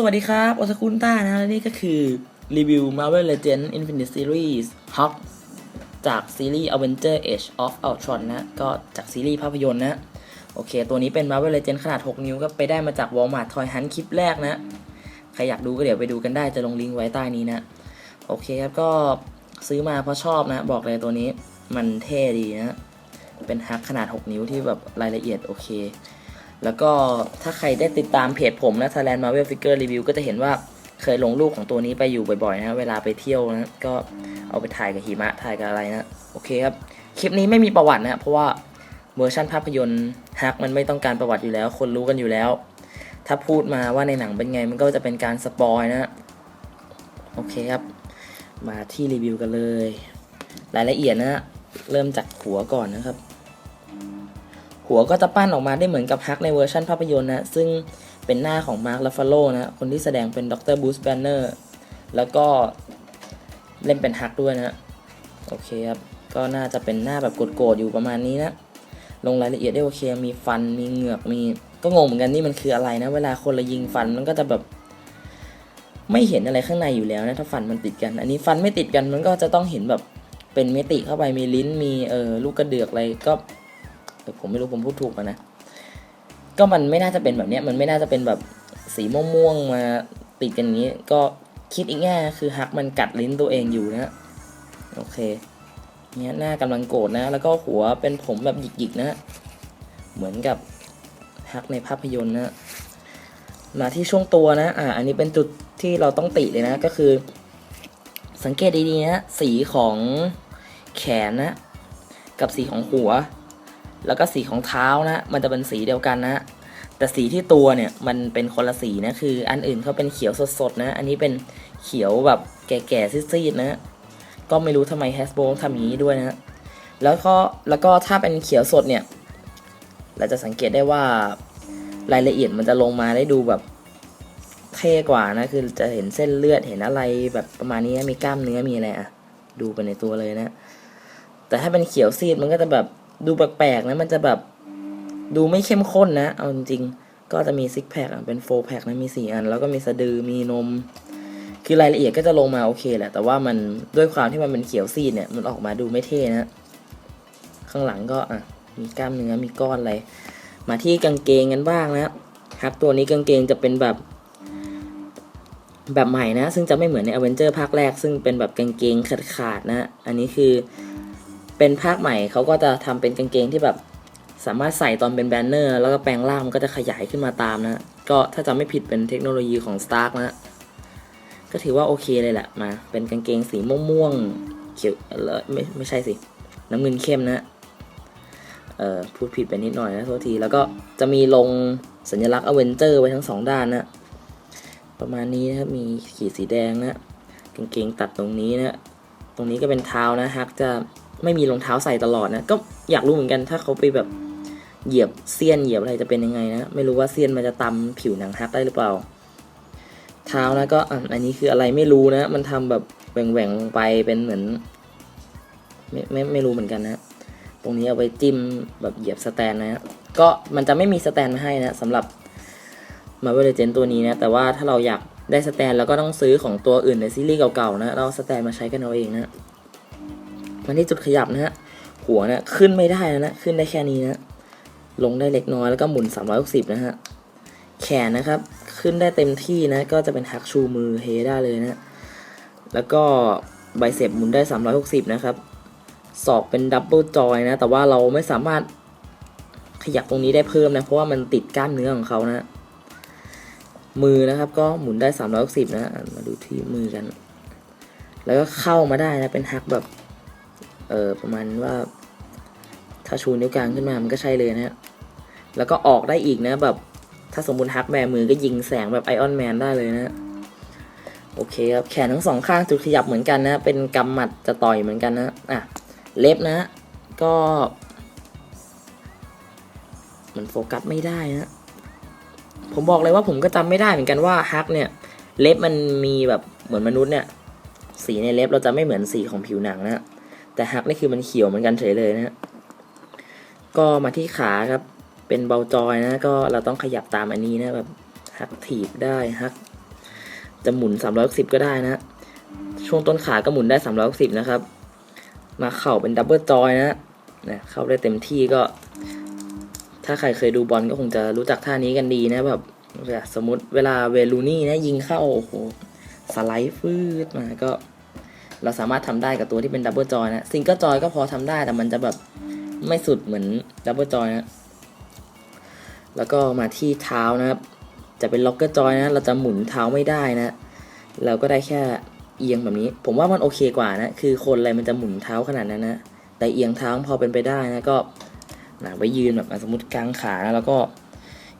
สวัสดีครับโอซากุนต้านะและนี่ก็คือรีวิว Marvel Legends Infinite Series Hulk จากซีรีส์ Avenger Age of Ultron นะ ก็จากซีรีส์ภาพยนตร์นะ โอเค ตัวนี้เป็น Marvel Legends ขนาด 6 นิ้วก็ไปได้มาจาก Walmart Toy Hunt คลิปแรกนะ ใครอยากดูก็เดี๋ยวไปดูกันได้จะลงลิงก์ไว้ใต้นี้นะ โอเคครับ ก็ซื้อมาเพราะชอบนะ บอกเลยตัวนี้มันเท่ดีนะ เป็นฮักขนาด 6 นิ้วที่แบบรายละเอียดโอเค แล้วก็ถ้าใครได้ติดตามเพจผมนะ Thailand Marvel Figure Review ก็จะเห็นว่าเคยลงรูปของตัวนี้ไปอยู่บ่อยๆนะ เวลาไปเที่ยวนะ ก็เอาไปถ่ายกับหิมะ ถ่ายกับอะไรนะ โอเคครับ คลิปนี้ไม่มีประวัตินะ เพราะว่าเวอร์ชันภาพยนตร์ฮักมันไม่ต้องการประวัติอยู่แล้ว คนรู้กันอยู่แล้ว ถ้าพูดมาว่าในหนังเป็นไง มันก็จะเป็นการสปอยนะโอเคครับ มาที่รีวิวกันเลย รายละเอียดนะ เริ่มจากหัวก่อนนะครับ หัวก็จะปั้นออกมาได้เหมือนกับฮักในเวอร์ชันภาพยนตร์นะซึ่งเป็นหน้าของมาร์คลาฟาโลนะคนที่แสดงเป็นดรบูสแบนเนอร์แล้วก็เล่นเป็นฮักด้วยนะโอเคครับก็น่าจะเป็นหน้าแบบโกรธๆอยู่ประมาณนี้นะลงรายละเอียดได้โอเค มีฟันมีเหงือกมีก็งงเหมือนกันนี่มันคืออะไรนะ เวลาคนละยิงฟันมันก็จะแบบไม่เห็นอะไรข้างในอยู่แล้วนะถ้าฟันมันติดกัน อันนี้ฟันไม่ติดกันมันก็จะต้องเห็นแบบเป็นมิติเข้าไปมีลิ้นมีเออลูกกระเดือกอะไรก็ ผมไม่รู้ผมพูดถูกปะนะ ก็มันไม่น่าจะเป็นแบบเนี้ย มันไม่น่าจะเป็นแบบสีม่วงๆมาติดกันงนี้ ก็คิดอีกแง่คือฮักมันกัดลิ้นตัวเองอยู่นะ โอเคเนี้ยหน้ากำลังโกรธนะ แล้วก็หัวเป็นผมแบบหยิกๆนะ เหมือนกับฮักในภาพยนตร์นะ มาที่ช่วงตัวนะ อ่า อันนี้เป็นจุดที่เราต้องติเลยนะ ก็คือ สังเกตดีๆนะ สีของแขนนะ กับสีของหัว แล้วก็สีของเท้านะ มันจะเป็นสีเดียวกันนะ แต่สีที่ตัวเนี่ยมันเป็นคนละสีนะ คือ อันอื่นเขาเป็นเขียวสดๆนะ อันนี้เป็นเขียวแบบแก่ๆซีดๆนะ ก็ไม่รู้ทำไม Hasbro ทำอย่างนี้ด้วยนะ แล้วก็แล้วก็ถ้าเป็นเขียวสดเนี่ย เราจะสังเกตได้ว่ารายละเอียดมันจะลงมาได้ดูแบบเท่กว่านะ คือจะเห็นเส้นเลือดเห็นอะไรแบบประมาณนี้มีกล้ามเนื้อมีอะไรอะดูไปในตัวเลยนะ แต่ถ้าเป็นเขียวซีดมันก็จะแบบ ดูแปลกๆนะมันจะแบบดูไม่เข้มข้นนะ เอาจริงๆ ก็จะมีซิกแพคเป็นโฟแพคนะ มีสี่อัน แล้วก็มีสะดือ มีนม คือรายละเอียดก็จะลงมาโอเคแหละ แต่ว่ามันด้วยความที่มันเป็นเขียวซีดเนี่ย มันออกมาดูไม่เท่นะ ข้างหลังก็อะ มีกล้ามเนื้อ มีก้อนอะไร มาที่กางเกงกันบ้างนะครับ ตัวนี้กางเกงจะเป็นแบบ แบบใหม่นะ ซึ่งจะไม่เหมือนในอเวนเจอร์ภาคแรก ซึ่งเป็นแบบกางเกงขาดๆนะ อันนี้คือ เป็นภาคใหม่เขาก็จะทำเป็นกางเกงที่แบบ สามารถใส่ตอนเป็นแบนเนอร์ แล้วก็แปลงร่างมันก็จะขยายขึ้นมาตามนะ ก็ถ้าจำไม่ผิดเป็นเทคโนโลยีของ Stark นะ ก็ถือว่าโอเคเลยแหละมา เป็นกางเกงสีม่วงๆเขียวเออไม่ไม่ใช่สิ น้ำเงินเข้มนะเอ่อพูดผิดไปนิดหน่อยนะโทษที แล้วก็จะมีลงสัญลักษณ์อเวนเจอร์ไว้ทั้งสองด้านนะประมาณนี้นะครับมีขีดสีแดงนะกางเกงตัดตรงนี้นะ ตรงนี้ก็เป็นเท้านะฮักจะ ไม่มีรองเท้าใส่ตลอดนะก็อยากรู้เหมือนกันถ้าเขาไปแบบเหยียบเสี้ยนเหยียบอะไรจะเป็นยังไงนะไม่รู้ว่าเสี้ยนมันจะตำผิวหนังฮักได้หรือเปล่า เท้านะก็อันนี้คืออะไรไม่รู้นะ มันทำแบบแหว่งๆลงไปเป็นเหมือน ไม่ไม่ไม่รู้เหมือนกันนะ ตรงนี้เอาไปจิ้มแบบเหยียบสแตนนะก็มันจะไม่มีสแตนมาให้นะสำหรับมาเวลเจนตัวนี้นะ แต่ว่าถ้าเราอยากได้สแตนเราก็ต้องซื้อของตัวอื่นในซีรีส์เก่าๆนะ เราสแตนมาใช้กันเอาเองนะ มันที่จุดขยับนะฮะหัวนะขึ้นไม่ได้นะขึ้นได้แค่นี้นะลงได้เล็กน้อยแล้วก็หมุน 360 นะฮะแขนนะครับขึ้นได้เต็มที่นะก็จะเป็นฮักชูมือเฮได้เลยนะแล้วก็ไบเซปหมุนได้ 360 นะครับศอกเป็นดับเบิลจอยนะแต่ว่าเราไม่สามารถขยับตรงนี้ได้เพิ่มนะเพราะว่ามันติดกล้ามเนื้อของเขานะมือนะครับก็หมุนได้ 360 นะอะมาดูที่มือกัน แล้วก็เข้ามาได้นะเป็นฮักแบบ เออประมาณว่า ถ้าชูนิ้วกลางขึ้นมามันก็ใช่เลยนะฮะแล้วก็ออกได้อีกนะแบบ ถ้าสมมติฮักแบมือก็ยิงแสงแบบไอออนแมนได้เลยนะโอเคครับแขนทั้งสองข้างจุดขยับเหมือนกันนะ เป็นกำหมัดจะต่อยเหมือนกันนะอะเล็บนะ ก็มันโฟกัสไม่ได้นะผมบอกเลยว่าผมก็จำไม่ได้เหมือนกันว่าฮักเนี่ย เล็บมันมีแบบเหมือนมนุษย์เนี่ย สีในเล็บเราจะไม่เหมือนสีของผิวหนังนะ แต่ฮักนี่คือมันเขียวเหมือนกันเฉยเลยนะฮะก็มาที่ขาครับ เป็นเบาจอยนะก็เราต้องขยับตามอันนี้นะแบบฮักถีบได้ฮัก จะหมุน 360 ก็ได้นะช่วงต้นขาก็หมุนได้ 360 นะครับ มาเข่าเป็นดับเบิลจอยนะนะเข้าได้เต็มที่ก็ ถ้าใครเคยดูบอลก็คงจะรู้จักท่านี้กันดีนะแบบสมมติเวลาเวลูนี่นะยิงเข้าโอ้โหสไลด์ฟืดมาก็ เราสามารถทำได้กับตัวที่เป็นดับเบิลจอยนะซิงเกิลจอยก็พอทำได้แต่มันจะแบบไม่สุดเหมือนดับเบิลจอยนะแล้วก็มาที่เท้านะครับจะเป็นล็อกเกอร์จอยนะเราจะหมุนเท้าไม่ได้นะเราก็ได้แค่เอียงแบบนี้ ผมว่ามันโอเคกว่านะคือคนอะไรมันจะหมุนเท้าขนาดนั้นนะแต่เอียงเท้าพอเป็นไปได้นะก็หนะไว้ยืนแบบสมมติกลางขานะแล้วก็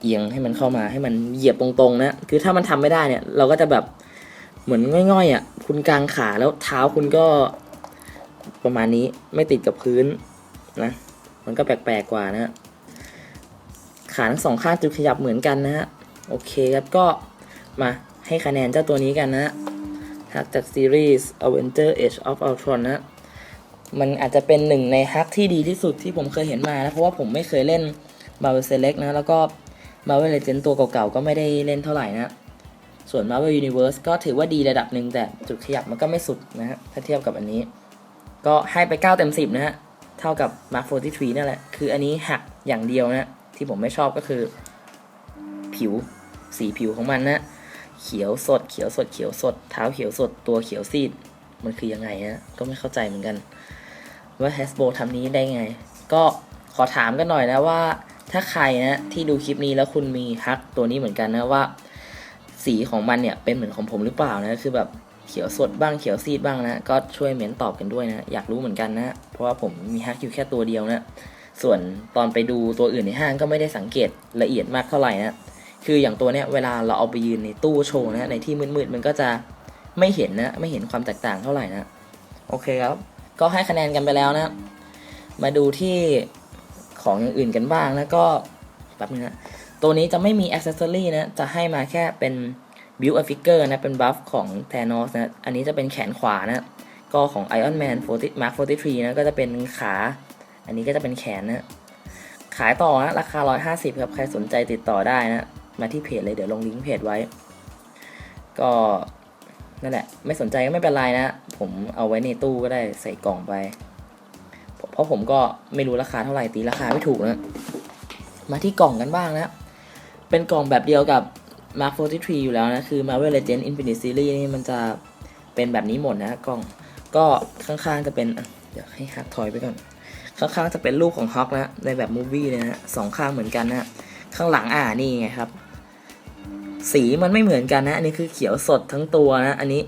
เอียงให้มันเข้ามาให้มันเหยียบตรงๆนะคือถ้ามันทำไม่ได้เนี่ย เราก็จะแบบเหมือนง่อยๆอะคุณกางขาแล้วเท้าคุณก็ประมาณนี้ไม่ติดกับพื้นนะ มันก็แปลกๆกว่านะขาทั้งสองข้างจุดขยับเหมือนกันนะฮะโอเคครับก็มาให้คะแนนเจ้าตัวนี้กันนะฮักจากซีรีส์ Avenger Age of Ultron นะมันอาจจะเป็นหนึ่งในฮักที่ดีที่สุดที่ผมเคยเห็นมานะเพราะว่าผมไม่เคยเล่น Marvel Select นะแล้วก็ Marvel Legend ตัวเก่าๆก็ไม่ได้เล่นเท่าไหร่นะ ส่วน Marvel Universe ก็ถือว่าดีระดับหนึ่งแต่จุดขยับมันก็ไม่สุดนะฮะถ้าเทียบกับอันนี้ ก็ให้ไป 9 เต็ม 10 นะฮะ เท่ากับ Mark 43 นั่นแหละ คืออันนี้หักอย่างเดียวนะ ที่ผมไม่ชอบก็คือ ผิวสีผิวของมันนะ เขียวสด เขียวสด เขียวสด เท้าเขียวสด ตัวเขียวซีด มันคือยังไงนะ ก็ไม่เข้าใจเหมือนกัน ว่า Hasbro ทำนี้ได้ไง ก็ขอถามกันหน่อยนะว่า ถ้าใครนะที่ดูคลิปนี้แล้วคุณมีฮักตัวนี้เหมือนกันนะว่า สีของมันเนี่ยเป็นเหมือนของผมหรือเปล่านะคือแบบเขียวสดบ้างเขียวซีดบ้างนะ ก็ช่วยเม้นตอบกันด้วยนะ อยากรู้เหมือนกันนะ เพราะว่าผมมีฮักอยู่แค่ตัวเดียวนะ ส่วนตอนไปดูตัวอื่นในห้างก็ไม่ได้สังเกตละเอียดมากเท่าไหร่นะ คืออย่างตัวเนี้ยเวลาเราเอาไปยืนในตู้โชว์นะในที่มืดๆมันก็จะไม่เห็นนะ ไม่เห็นความแตกต่างเท่าไหร่นะ โอเคครับ ก็ให้คะแนนกันไปแล้วนะ มาดูที่ของอย่างอื่นกันบ้างนะก็แป๊บนึงนะ ตัวนี้จะไม่มีอ c เซ s ซอรี่นะ จะให้มาแค่เป็น build a figure นะ เป็นบัฟของ Thanos นะ อันนี้จะเป็นแขนขวานะ ก็ของ Iron Man 40 Mark 43 นะ ก็จะเป็นขา อันนี้ก็จะเป็นแขนนะ ขายต่อนะ ราคา 150 ครับ ใครสนใจติดต่อได้นะ มาที่เพจเลยเดี๋ยวลงลิงก์เพจไว้ ก็นั่นแหละ ไม่สนใจก็ไม่เป็นไรนะ ผมเอาไว้ในตู้ก็ได้ใส่กล่องไป เพราะผมก็ไม่รู้ราคาเท่าไหร่ตีราคาไม่ถูกนะ มาที่กล่องกันบ้างนะ เป็นกล่องแบบเดียวกับ Mark 43 อยู่แล้วนะ คือ Marvel Legends Infinite Series นี่มันจะเป็นแบบนี้หมดนะกล่องก็ข้างๆจะเป็น เดี๋ยวให้ฮักถอยไปก่อน ข้างๆจะเป็นรูปของฮอกนะในแบบมูฟวี่เลยนะสองข้างเหมือนกันนะข้างหลังอ่านี่ไงครับ สีมันไม่เหมือนกันนะ อันนี้คือเขียวสดทั้งตัวนะ อันนี้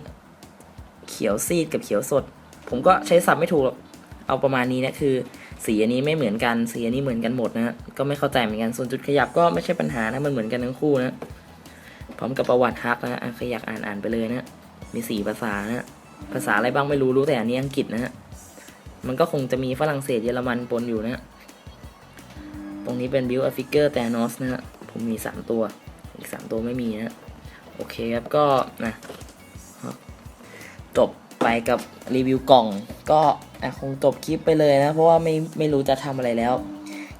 เขียวซีดกับเขียวสด ผมก็ใช้ศัพท์ไม่ถูกหรอกเอาประมาณนี้นะคือ สีอันนี้ไม่เหมือนกันสีอันนี้เหมือนกันหมดนะก็ไม่เข้าใจเหมือนกันส่วนจุดขยับก็ไม่ใช่ปัญหานะมันเหมือนกันทั้งคู่นะพร้อมกับประวัติฮักนะอะใครอยากอ่านอ่านไปเลยนะมีสี่ภาษานะภาษาอะไรบ้างไม่รู้รู้แต่อันนี้อังกฤษนะฮะมันก็คงจะมีฝรั่งเศสเยอรมันปนอยู่นะตรงนี้เป็น build a figure Thanos นะฮะผมมีสามตัว อีกสามตัวไม่มีนะ โอเคครับก็นะจบไปกับรีวิวกล่องก็ อะคงจบคลิปไปเลยนะ เพราะว่าไม่ไม่รู้จะทำอะไรแล้ว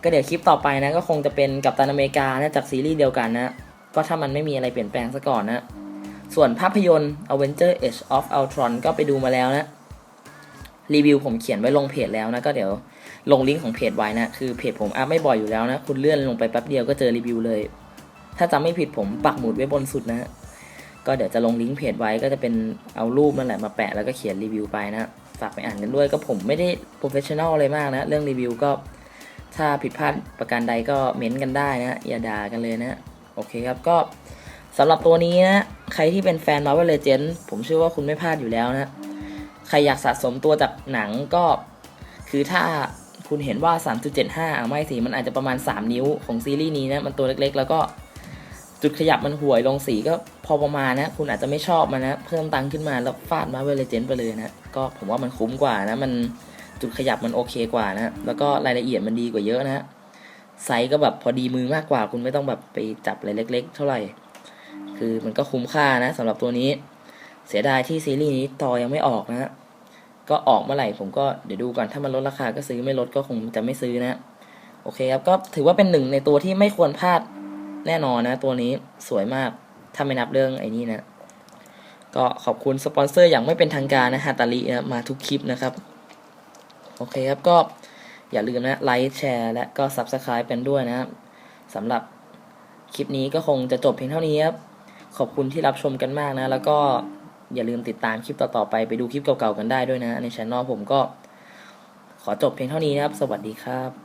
ก็เดี๋ยวคลิปต่อไปนะ ก็คงจะเป็นกับตันอเมริกานะจากซีรีส์เดียวกันนะ ก็ถ้ามันไม่มีอะไรเปลี่ยนแปลงซะก่อนนะ ส่วนภาพยนตร์ Avenger Age of Ultron ก็ไปดูมาแล้วนะ รีวิวผมเขียนไว้ลงเพจแล้วนะ ก็เดี๋ยวลงลิงก์ของเพจไว้นะ คือเพจผมอัพไม่บ่อยอยู่แล้วนะ คุณเลื่อนลงไปแป๊บเดียวก็เจอรีวิวเลย ถ้าจำไม่ผิดผมปักหมุดไว้บนสุดนะ ก็เดี๋ยวจะลงลิงก์เพจไว้ก็จะเป็นเอารูปนั่นแหละมาแปะแล้วก็เขียนรีวิวไปนะฝากไปอ่านกันด้วยก็ผมไม่ได้โปรเฟชชั่นอลเลยมากนะ เรื่องรีวิวก็ถ้าผิดพลาดประการใดก็เม้นกันได้นะอย่าด่ากันเลยนะโอเคครับก็สำหรับตัวนี้นะ ใครที่เป็นแฟน Marvel Legends ผมเชื่อว่าคุณไม่พลาดอยู่แล้วนะ ใครอยากสะสมตัวจากหนังก็ คือถ้าคุณเห็นว่า 3.75อะไม่สิ มันอาจจะประมาณ 3 นิ้วของซีรีส์นี้นะ มันตัวเล็กๆ แล้วก็ จุดขยับมันห่วยลงสีก็พอประมาณนะ คุณอาจจะไม่ชอบมันนะ เพิ่มตังค์ขึ้นมาแล้วฟาด Marvel Legends ไปเลยนะ ก็ผมว่ามันคุ้มกว่านะ มันจุดขยับมันโอเคกว่านะ แล้วก็รายละเอียดมันดีกว่าเยอะนะไซส์ก็แบบพอดีมือมากกว่า คุณไม่ต้องแบบไปจับอะไรเล็ก ๆ เท่าไหร่ คือมันก็คุ้มค่านะสำหรับตัวนี้ เสียดายที่ซีรีส์นี้ต่อยังไม่ออกนะก็ออกเมื่อไหร่ผมก็เดี๋ยวดูก่อนถ้ามันลดราคาก็ซื้อไม่ลดก็คงจะไม่ซื้อนะ โอเคครับก็ถือว่าเป็นหนึ่งในตัวที่ไม่ควรพลาด แน่นอนนะ ตัวนี้สวยมาก ถ้าไม่นับเรื่องไอ้นี่นะ ก็ขอบคุณสปอนเซอร์อย่างไม่เป็นทางการนะฮาตาลินะมาทุกคลิปนะครับ โอเคครับก็อย่าลืมนะไลค์แชร์และก็ Subscribe กันด้วยนะครับสำหรับคลิปนี้ก็คงจะจบเพียงเท่านี้ครับ ขอบคุณที่รับชมกันมากนะ แล้วก็อย่าลืมติดตามคลิปต่อๆไปไปดูคลิปเก่าๆกันได้ด้วยนะ ในช่องผมก็ขอจบเพียงเท่านี้นะครับ สวัสดีครับ